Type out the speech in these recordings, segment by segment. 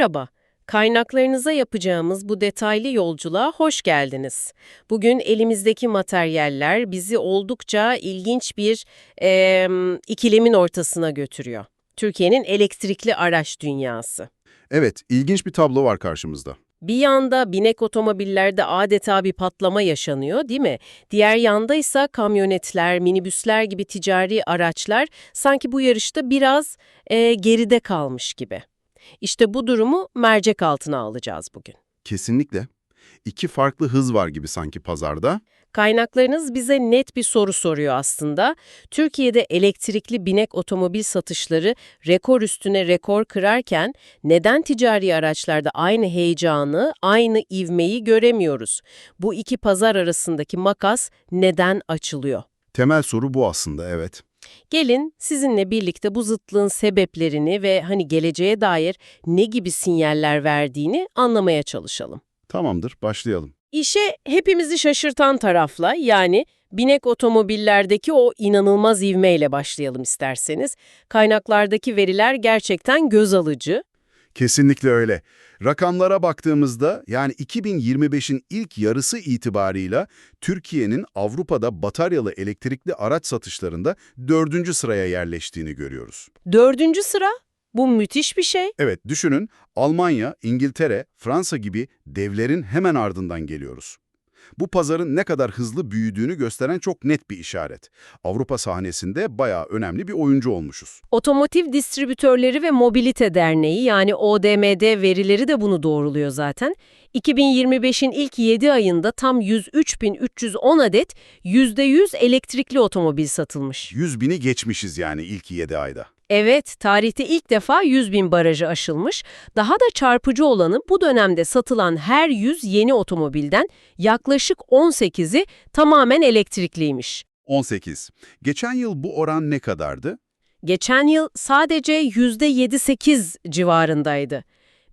Merhaba, kaynaklarınıza yapacağımız bu detaylı yolculuğa hoş geldiniz. Bugün elimizdeki materyaller bizi oldukça ilginç bir em, ikilemin ortasına götürüyor. Türkiye'nin elektrikli araç dünyası. Evet, ilginç bir tablo var karşımızda. Bir yanda binek otomobillerde adeta bir patlama yaşanıyor değil mi? Diğer yanda ise kamyonetler, minibüsler gibi ticari araçlar sanki bu yarışta biraz e, geride kalmış gibi. İşte bu durumu mercek altına alacağız bugün. Kesinlikle. İki farklı hız var gibi sanki pazarda. Kaynaklarınız bize net bir soru soruyor aslında. Türkiye'de elektrikli binek otomobil satışları rekor üstüne rekor kırarken neden ticari araçlarda aynı heyecanı, aynı ivmeyi göremiyoruz? Bu iki pazar arasındaki makas neden açılıyor? Temel soru bu aslında, evet. Gelin sizinle birlikte bu zıtlığın sebeplerini ve hani geleceğe dair ne gibi sinyaller verdiğini anlamaya çalışalım. Tamamdır, başlayalım. İşe hepimizi şaşırtan tarafla yani binek otomobillerdeki o inanılmaz ivmeyle başlayalım isterseniz. Kaynaklardaki veriler gerçekten göz alıcı. Kesinlikle öyle. Rakamlara baktığımızda yani 2025'in ilk yarısı itibarıyla Türkiye'nin Avrupa'da bataryalı elektrikli araç satışlarında dördüncü sıraya yerleştiğini görüyoruz. Dördüncü sıra. Bu müthiş bir şey. Evet, düşünün Almanya, İngiltere, Fransa gibi devlerin hemen ardından geliyoruz. Bu pazarın ne kadar hızlı büyüdüğünü gösteren çok net bir işaret. Avrupa sahnesinde bayağı önemli bir oyuncu olmuşuz. Otomotiv Distribütörleri ve Mobilite Derneği yani ODMD verileri de bunu doğruluyor zaten. 2025'in ilk 7 ayında tam 103.310 adet %100 elektrikli otomobil satılmış. 100 bini geçmişiz yani ilk 7 ayda. Evet, tarihte ilk defa 100 bin barajı aşılmış. Daha da çarpıcı olanı bu dönemde satılan her 100 yeni otomobilden yaklaşık 18'i tamamen elektrikliymiş. 18. Geçen yıl bu oran ne kadardı? Geçen yıl sadece %7-8 civarındaydı.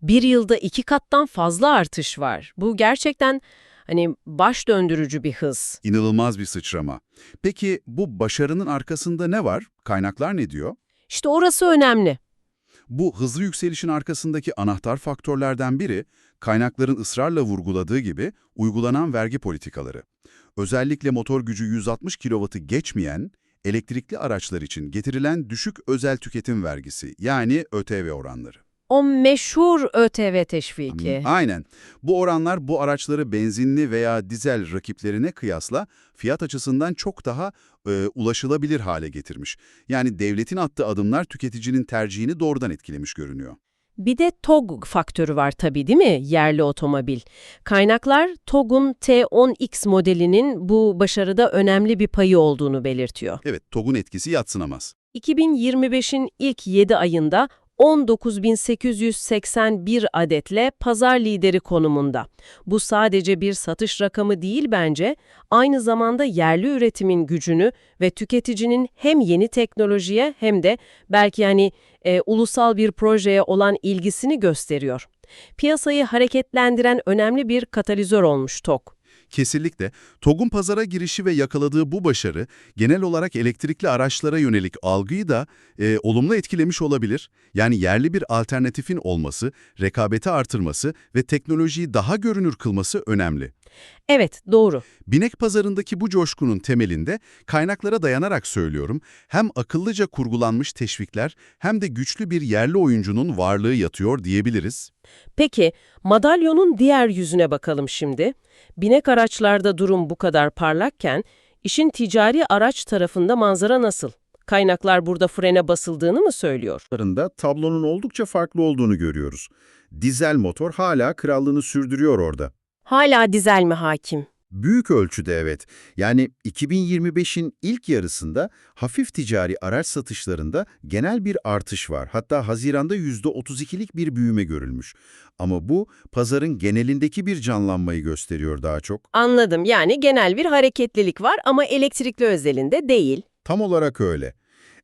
Bir yılda iki kattan fazla artış var. Bu gerçekten hani baş döndürücü bir hız. İnanılmaz bir sıçrama. Peki bu başarının arkasında ne var? Kaynaklar ne diyor? İşte orası önemli. Bu hızlı yükselişin arkasındaki anahtar faktörlerden biri, kaynakların ısrarla vurguladığı gibi uygulanan vergi politikaları. Özellikle motor gücü 160 kW'ı geçmeyen, elektrikli araçlar için getirilen düşük özel tüketim vergisi yani ÖTV oranları. O meşhur ÖTV teşviki. Aynen. Bu oranlar bu araçları benzinli veya dizel rakiplerine kıyasla fiyat açısından çok daha e, ulaşılabilir hale getirmiş. Yani devletin attığı adımlar tüketicinin tercihini doğrudan etkilemiş görünüyor. Bir de TOG faktörü var tabii değil mi? Yerli otomobil. Kaynaklar TOG'un T10X modelinin bu başarıda önemli bir payı olduğunu belirtiyor. Evet, TOG'un etkisi yatsınamaz. 2025'in ilk 7 ayında 19.881 adetle pazar lideri konumunda. Bu sadece bir satış rakamı değil bence, aynı zamanda yerli üretimin gücünü ve tüketicinin hem yeni teknolojiye hem de belki yani e, ulusal bir projeye olan ilgisini gösteriyor. Piyasayı hareketlendiren önemli bir katalizör olmuş TOK. Kesinlikle. TOG'un pazara girişi ve yakaladığı bu başarı genel olarak elektrikli araçlara yönelik algıyı da e, olumlu etkilemiş olabilir. Yani yerli bir alternatifin olması, rekabeti artırması ve teknolojiyi daha görünür kılması önemli. Evet, doğru. Binek pazarındaki bu coşkunun temelinde kaynaklara dayanarak söylüyorum, hem akıllıca kurgulanmış teşvikler hem de güçlü bir yerli oyuncunun varlığı yatıyor diyebiliriz. Peki, madalyonun diğer yüzüne bakalım şimdi. Binek araçlarda durum bu kadar parlakken, işin ticari araç tarafında manzara nasıl? Kaynaklar burada frene basıldığını mı söylüyor? Tablonun oldukça farklı olduğunu görüyoruz. Dizel motor hala krallığını sürdürüyor orada. Hala dizel mi hakim? Büyük ölçüde evet. Yani 2025'in ilk yarısında hafif ticari araç satışlarında genel bir artış var. Hatta Haziran'da %32'lik bir büyüme görülmüş. Ama bu pazarın genelindeki bir canlanmayı gösteriyor daha çok. Anladım. Yani genel bir hareketlilik var ama elektrikli özelinde değil. Tam olarak öyle.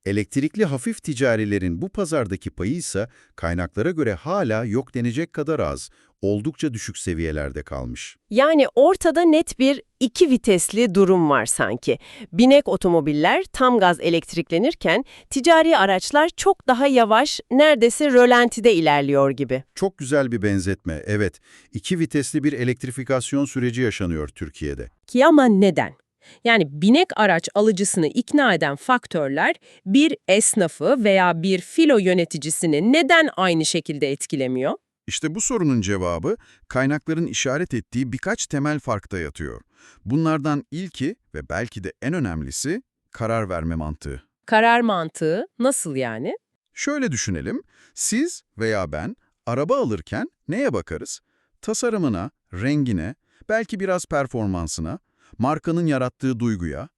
Elektrikli hafif ticarilerin bu pazardaki payı ise kaynaklara göre hala yok denecek kadar az, oldukça düşük seviyelerde kalmış. Yani ortada net bir iki vitesli durum var sanki. Binek otomobiller tam gaz elektriklenirken ticari araçlar çok daha yavaş, neredeyse rölantide ilerliyor gibi. Çok güzel bir benzetme, evet. İki vitesli bir elektrifikasyon süreci yaşanıyor Türkiye'de. Ki ama neden? Yani binek araç alıcısını ikna eden faktörler bir esnafı veya bir filo yöneticisini neden aynı şekilde etkilemiyor? İşte bu sorunun cevabı kaynakların işaret ettiği birkaç temel farkta yatıyor. Bunlardan ilki ve belki de en önemlisi karar verme mantığı. Karar mantığı nasıl yani? Şöyle düşünelim, siz veya ben araba alırken neye bakarız? Tasarımına, rengine, belki biraz performansına, markanın yarattığı duyguya.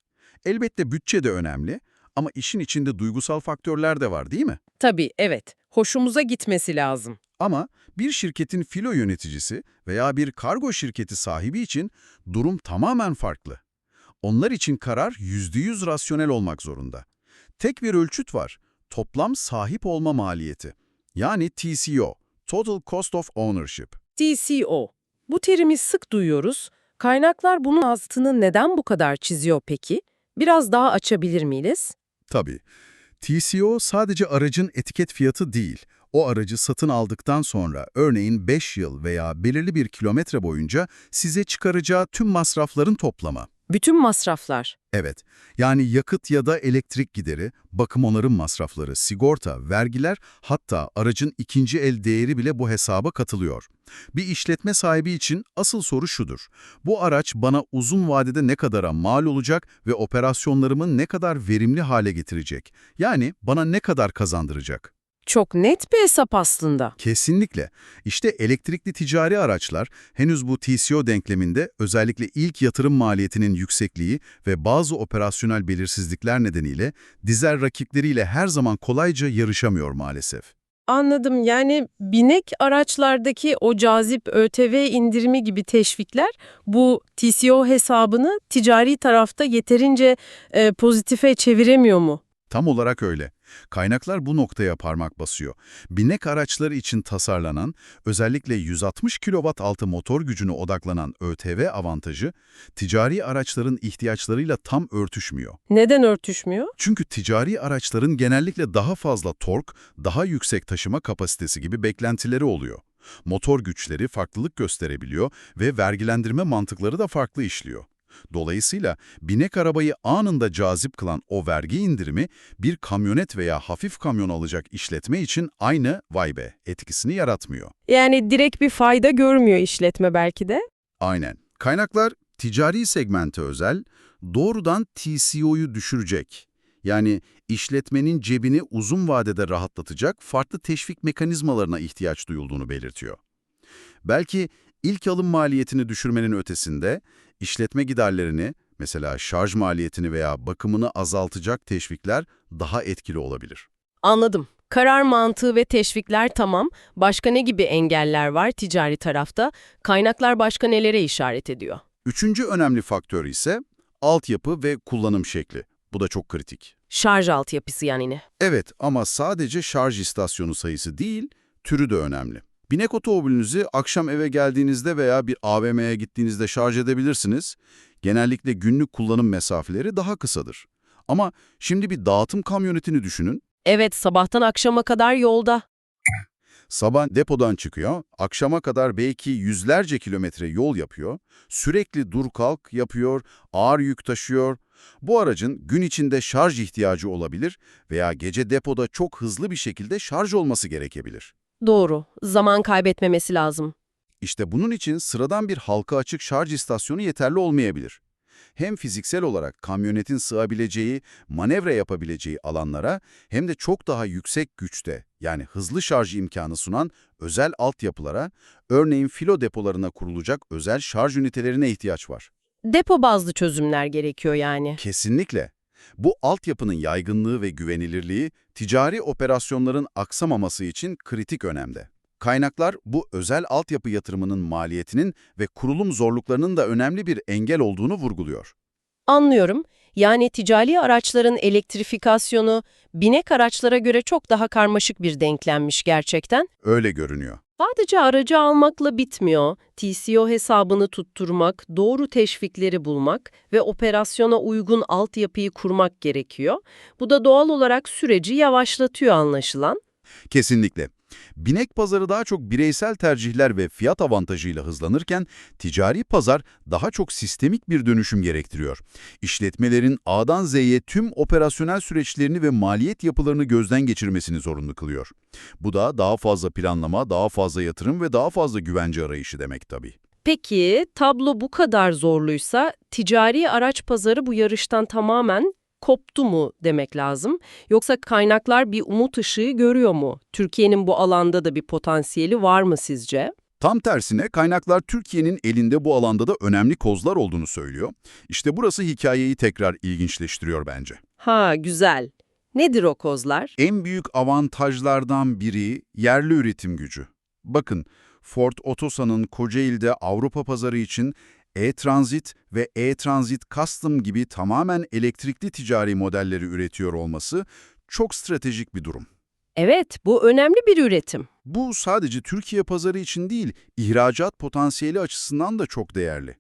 Elbette bütçe de önemli ama işin içinde duygusal faktörler de var değil mi? Tabii, evet. Hoşumuza gitmesi lazım. Ama bir şirketin filo yöneticisi veya bir kargo şirketi sahibi için durum tamamen farklı. Onlar için karar %100 rasyonel olmak zorunda. Tek bir ölçüt var, toplam sahip olma maliyeti. Yani TCO, Total Cost of Ownership. TCO. Bu terimi sık duyuyoruz. Kaynaklar bunun altını neden bu kadar çiziyor peki? Biraz daha açabilir miyiz? Tabii. TCO sadece aracın etiket fiyatı değil. O aracı satın aldıktan sonra örneğin 5 yıl veya belirli bir kilometre boyunca size çıkaracağı tüm masrafların toplamı. Bütün masraflar. Evet, yani yakıt ya da elektrik gideri, bakım onarım masrafları, sigorta, vergiler, hatta aracın ikinci el değeri bile bu hesaba katılıyor. Bir işletme sahibi için asıl soru şudur. Bu araç bana uzun vadede ne kadara mal olacak ve operasyonlarımı ne kadar verimli hale getirecek? Yani bana ne kadar kazandıracak? Çok net bir hesap aslında. Kesinlikle. İşte elektrikli ticari araçlar henüz bu TCO denkleminde özellikle ilk yatırım maliyetinin yüksekliği ve bazı operasyonel belirsizlikler nedeniyle dizel rakipleriyle her zaman kolayca yarışamıyor maalesef. Anladım. Yani binek araçlardaki o cazip ÖTV indirimi gibi teşvikler bu TCO hesabını ticari tarafta yeterince e, pozitife çeviremiyor mu? Tam olarak öyle. Kaynaklar bu noktaya parmak basıyor. Binek araçları için tasarlanan, özellikle 160 kW altı motor gücüne odaklanan ÖTV avantajı, ticari araçların ihtiyaçlarıyla tam örtüşmüyor. Neden örtüşmüyor? Çünkü ticari araçların genellikle daha fazla tork, daha yüksek taşıma kapasitesi gibi beklentileri oluyor. Motor güçleri farklılık gösterebiliyor ve vergilendirme mantıkları da farklı işliyor. Dolayısıyla binek arabayı anında cazip kılan o vergi indirimi bir kamyonet veya hafif kamyon alacak işletme için aynı vay be etkisini yaratmıyor. Yani direkt bir fayda görmüyor işletme belki de. Aynen. Kaynaklar ticari segmente özel, doğrudan TCO'yu düşürecek. Yani işletmenin cebini uzun vadede rahatlatacak farklı teşvik mekanizmalarına ihtiyaç duyulduğunu belirtiyor. Belki ilk alım maliyetini düşürmenin ötesinde işletme giderlerini, mesela şarj maliyetini veya bakımını azaltacak teşvikler daha etkili olabilir. Anladım. Karar mantığı ve teşvikler tamam. Başka ne gibi engeller var ticari tarafta? Kaynaklar başka nelere işaret ediyor? Üçüncü önemli faktör ise altyapı ve kullanım şekli. Bu da çok kritik. Şarj altyapısı yani. Evet ama sadece şarj istasyonu sayısı değil, türü de önemli. Binek otomobilinizi akşam eve geldiğinizde veya bir AVM'ye gittiğinizde şarj edebilirsiniz. Genellikle günlük kullanım mesafeleri daha kısadır. Ama şimdi bir dağıtım kamyonetini düşünün. Evet, sabahtan akşama kadar yolda. Sabah depodan çıkıyor, akşama kadar belki yüzlerce kilometre yol yapıyor, sürekli dur kalk yapıyor, ağır yük taşıyor. Bu aracın gün içinde şarj ihtiyacı olabilir veya gece depoda çok hızlı bir şekilde şarj olması gerekebilir. Doğru. Zaman kaybetmemesi lazım. İşte bunun için sıradan bir halka açık şarj istasyonu yeterli olmayabilir. Hem fiziksel olarak kamyonetin sığabileceği, manevra yapabileceği alanlara hem de çok daha yüksek güçte yani hızlı şarj imkanı sunan özel altyapılara, örneğin filo depolarına kurulacak özel şarj ünitelerine ihtiyaç var. depo bazlı çözümler gerekiyor yani. Kesinlikle. Bu altyapının yaygınlığı ve güvenilirliği ticari operasyonların aksamaması için kritik önemde. Kaynaklar bu özel altyapı yatırımının maliyetinin ve kurulum zorluklarının da önemli bir engel olduğunu vurguluyor. Anlıyorum. Yani ticari araçların elektrifikasyonu binek araçlara göre çok daha karmaşık bir denklenmiş gerçekten. Öyle görünüyor. Sadece aracı almakla bitmiyor. TCO hesabını tutturmak, doğru teşvikleri bulmak ve operasyona uygun altyapıyı kurmak gerekiyor. Bu da doğal olarak süreci yavaşlatıyor anlaşılan. Kesinlikle. Binek pazarı daha çok bireysel tercihler ve fiyat avantajıyla hızlanırken ticari pazar daha çok sistemik bir dönüşüm gerektiriyor. İşletmelerin A'dan Z'ye tüm operasyonel süreçlerini ve maliyet yapılarını gözden geçirmesini zorunlu kılıyor. Bu da daha fazla planlama, daha fazla yatırım ve daha fazla güvence arayışı demek tabii. Peki tablo bu kadar zorluysa ticari araç pazarı bu yarıştan tamamen koptu mu demek lazım? Yoksa kaynaklar bir umut ışığı görüyor mu? Türkiye'nin bu alanda da bir potansiyeli var mı sizce? Tam tersine kaynaklar Türkiye'nin elinde bu alanda da önemli kozlar olduğunu söylüyor. İşte burası hikayeyi tekrar ilginçleştiriyor bence. Ha güzel. Nedir o kozlar? En büyük avantajlardan biri yerli üretim gücü. Bakın, Ford Otosan'ın Kocaeli'de Avrupa pazarı için e-Transit ve e-Transit Custom gibi tamamen elektrikli ticari modelleri üretiyor olması çok stratejik bir durum. Evet, bu önemli bir üretim. Bu sadece Türkiye pazarı için değil, ihracat potansiyeli açısından da çok değerli.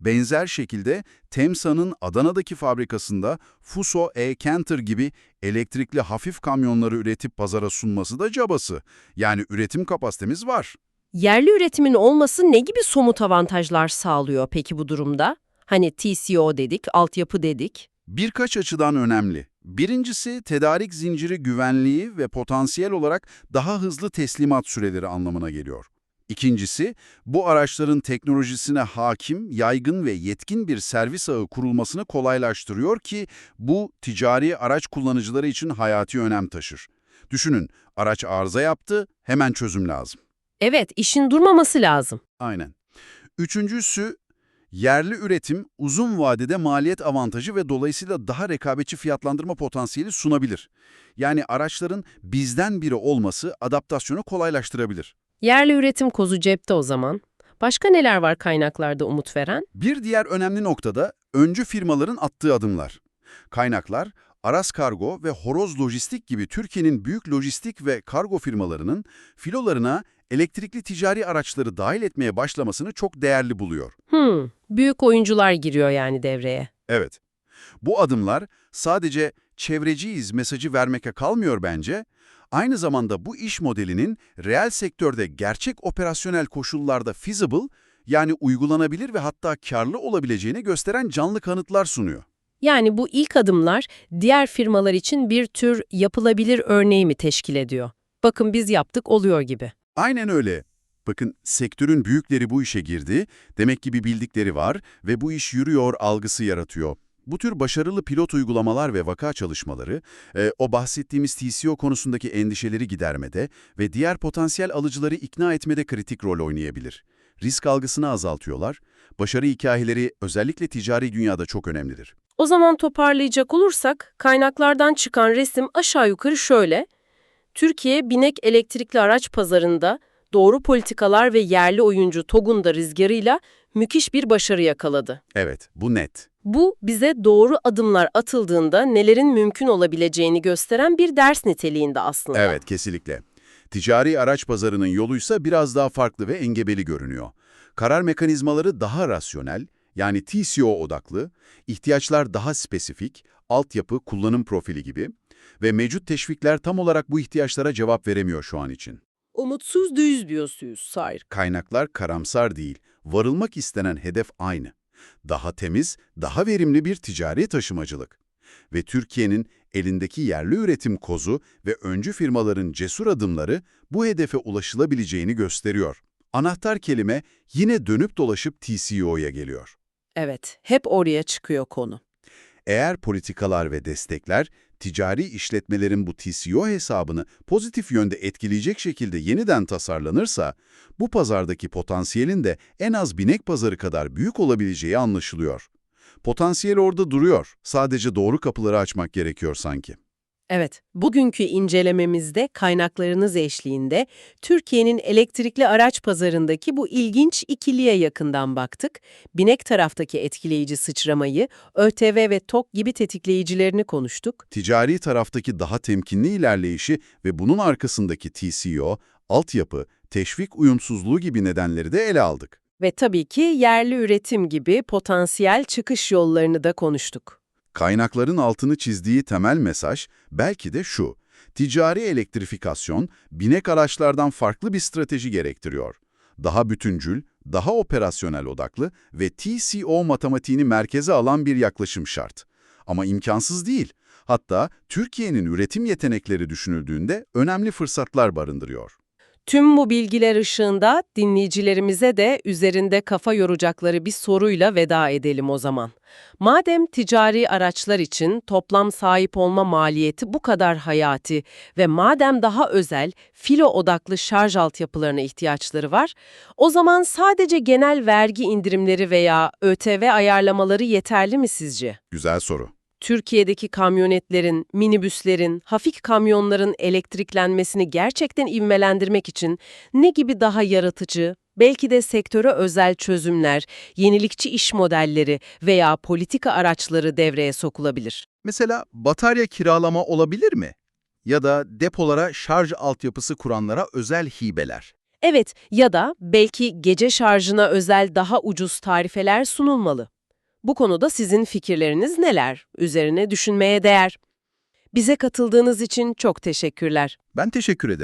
Benzer şekilde Temsa'nın Adana'daki fabrikasında Fuso e-Canter gibi elektrikli hafif kamyonları üretip pazara sunması da cabası. Yani üretim kapasitemiz var. Yerli üretimin olması ne gibi somut avantajlar sağlıyor peki bu durumda? Hani TCO dedik, altyapı dedik. Birkaç açıdan önemli. Birincisi tedarik zinciri güvenliği ve potansiyel olarak daha hızlı teslimat süreleri anlamına geliyor. İkincisi, bu araçların teknolojisine hakim, yaygın ve yetkin bir servis ağı kurulmasını kolaylaştırıyor ki bu ticari araç kullanıcıları için hayati önem taşır. Düşünün, araç arıza yaptı, hemen çözüm lazım. Evet, işin durmaması lazım. Aynen. Üçüncüsü, yerli üretim uzun vadede maliyet avantajı ve dolayısıyla daha rekabetçi fiyatlandırma potansiyeli sunabilir. Yani araçların bizden biri olması adaptasyonu kolaylaştırabilir. Yerli üretim kozu cepte o zaman. Başka neler var kaynaklarda umut veren? Bir diğer önemli noktada öncü firmaların attığı adımlar. Kaynaklar, Aras Kargo ve Horoz Lojistik gibi Türkiye'nin büyük lojistik ve kargo firmalarının filolarına elektrikli ticari araçları dahil etmeye başlamasını çok değerli buluyor. Hmm, büyük oyuncular giriyor yani devreye. Evet. Bu adımlar sadece çevreciyiz mesajı vermekle kalmıyor bence, aynı zamanda bu iş modelinin reel sektörde gerçek operasyonel koşullarda feasible, yani uygulanabilir ve hatta karlı olabileceğini gösteren canlı kanıtlar sunuyor. Yani bu ilk adımlar diğer firmalar için bir tür yapılabilir örneği mi teşkil ediyor? Bakın biz yaptık oluyor gibi. Aynen öyle. Bakın sektörün büyükleri bu işe girdi, demek ki bir bildikleri var ve bu iş yürüyor algısı yaratıyor. Bu tür başarılı pilot uygulamalar ve vaka çalışmaları, e, o bahsettiğimiz TCO konusundaki endişeleri gidermede ve diğer potansiyel alıcıları ikna etmede kritik rol oynayabilir. Risk algısını azaltıyorlar, başarı hikayeleri özellikle ticari dünyada çok önemlidir. O zaman toparlayacak olursak kaynaklardan çıkan resim aşağı yukarı şöyle. Türkiye binek elektrikli araç pazarında doğru politikalar ve yerli oyuncu TOG'un da rüzgarıyla müthiş bir başarı yakaladı. Evet, bu net. Bu bize doğru adımlar atıldığında nelerin mümkün olabileceğini gösteren bir ders niteliğinde aslında. Evet, kesinlikle. Ticari araç pazarının yoluysa biraz daha farklı ve engebeli görünüyor. Karar mekanizmaları daha rasyonel, yani TCO odaklı, ihtiyaçlar daha spesifik, altyapı, kullanım profili gibi ve mevcut teşvikler tam olarak bu ihtiyaçlara cevap veremiyor şu an için. Umutsuz düz diyorsunuz Sayr. Kaynaklar karamsar değil, varılmak istenen hedef aynı. Daha temiz, daha verimli bir ticari taşımacılık. Ve Türkiye'nin elindeki yerli üretim kozu ve öncü firmaların cesur adımları bu hedefe ulaşılabileceğini gösteriyor. Anahtar kelime yine dönüp dolaşıp TCO'ya geliyor. Evet, hep oraya çıkıyor konu. Eğer politikalar ve destekler Ticari işletmelerin bu TCO hesabını pozitif yönde etkileyecek şekilde yeniden tasarlanırsa, bu pazardaki potansiyelin de en az binek pazarı kadar büyük olabileceği anlaşılıyor. Potansiyel orada duruyor, sadece doğru kapıları açmak gerekiyor sanki. Evet, bugünkü incelememizde kaynaklarınız eşliğinde Türkiye'nin elektrikli araç pazarındaki bu ilginç ikiliye yakından baktık. Binek taraftaki etkileyici sıçramayı, ÖTV ve TOK gibi tetikleyicilerini konuştuk. Ticari taraftaki daha temkinli ilerleyişi ve bunun arkasındaki TCO, altyapı, teşvik uyumsuzluğu gibi nedenleri de ele aldık. Ve tabii ki yerli üretim gibi potansiyel çıkış yollarını da konuştuk. Kaynakların altını çizdiği temel mesaj belki de şu. Ticari elektrifikasyon, binek araçlardan farklı bir strateji gerektiriyor. Daha bütüncül, daha operasyonel odaklı ve TCO matematiğini merkeze alan bir yaklaşım şart. Ama imkansız değil. Hatta Türkiye'nin üretim yetenekleri düşünüldüğünde önemli fırsatlar barındırıyor. Tüm bu bilgiler ışığında dinleyicilerimize de üzerinde kafa yoracakları bir soruyla veda edelim o zaman. Madem ticari araçlar için toplam sahip olma maliyeti bu kadar hayati ve madem daha özel, filo odaklı şarj altyapılarına ihtiyaçları var, o zaman sadece genel vergi indirimleri veya ÖTV ayarlamaları yeterli mi sizce? Güzel soru. Türkiye'deki kamyonetlerin, minibüslerin, hafif kamyonların elektriklenmesini gerçekten ivmelendirmek için ne gibi daha yaratıcı, belki de sektöre özel çözümler, yenilikçi iş modelleri veya politika araçları devreye sokulabilir? Mesela batarya kiralama olabilir mi? Ya da depolara şarj altyapısı kuranlara özel hibeler. Evet ya da belki gece şarjına özel daha ucuz tarifeler sunulmalı. Bu konuda sizin fikirleriniz neler? Üzerine düşünmeye değer. Bize katıldığınız için çok teşekkürler. Ben teşekkür ederim.